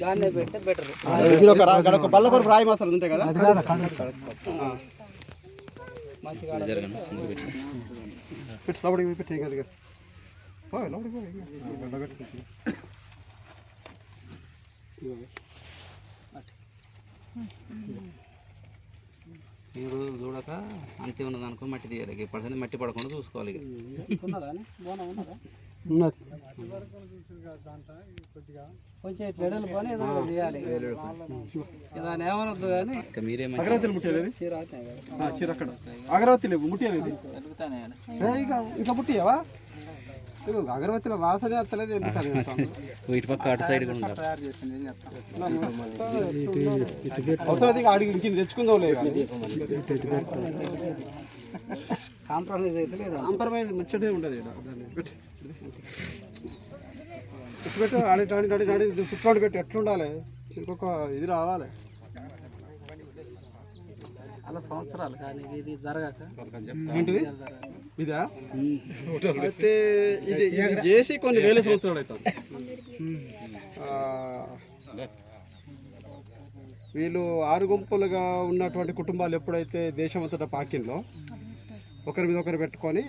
దాన్నే పెడితే బెటర్ ఇది ఒక రా- ఇక్కడ ఒక బల్లపరుపు రాయి మసాలు ఉంటాయి కదా. మంచిగా పెట్టు. లోపలికి పెట్టి కాదు లోపలికి. ఈ రోజు చూడక అంతే ఉన్నది అనుకో మట్టి తీయాలి ఇప్పటి మట్టి పడకుండా చూసుకోవాలి ఉన్నది. కొంచెం ఇట్లా ఎడలు పోనీ ఏదో ఒకటి తీయాలి ఇక దాన్ని ఏమనొద్దు కానీ ముట్టేది చీర చీర అక్కడ అగరవత్తి లేవు ముట్టేది ఇది ఏ, ఇక ఇంకా ముట్టియవా ఇదిగో అగరవత్తిలో వాసనే వస్తలేదు ఎందుకు అది అంటాను. ఇటు పక్క అటు సైడ్ తయారు చేసింది ఏం. అవసరం అడిగి ఇంక తెచ్చుకుందాం లేదు కాంప్రమైజ్ అయితే లేదా. కాంప్రమైజ్ ముచ్చటే ఉండదు. దాన్ని పెట్టు. ఆడి ఆడి ఆడి ఆడి చుట్టూ పెట్టి ఎట్లుండాలి? ఇంకొక ఇది రావాలి. చాలా సంవత్సరాలు కానీ ఇది జరగక? ఏంటిది? ఇదా? అయితే ఇది ఇది చేసి కొన్ని వేల సంవత్సరాలు అవుతుంది. ఆ, వీళ్ళు ఆరు గుంపులుగా ఉన్నటువంటి కుటుంబాలు ఎప్పుడైతే దేశమంతటా పాకిందో ఒకరి మీద ఒకరు పెట్టుకొని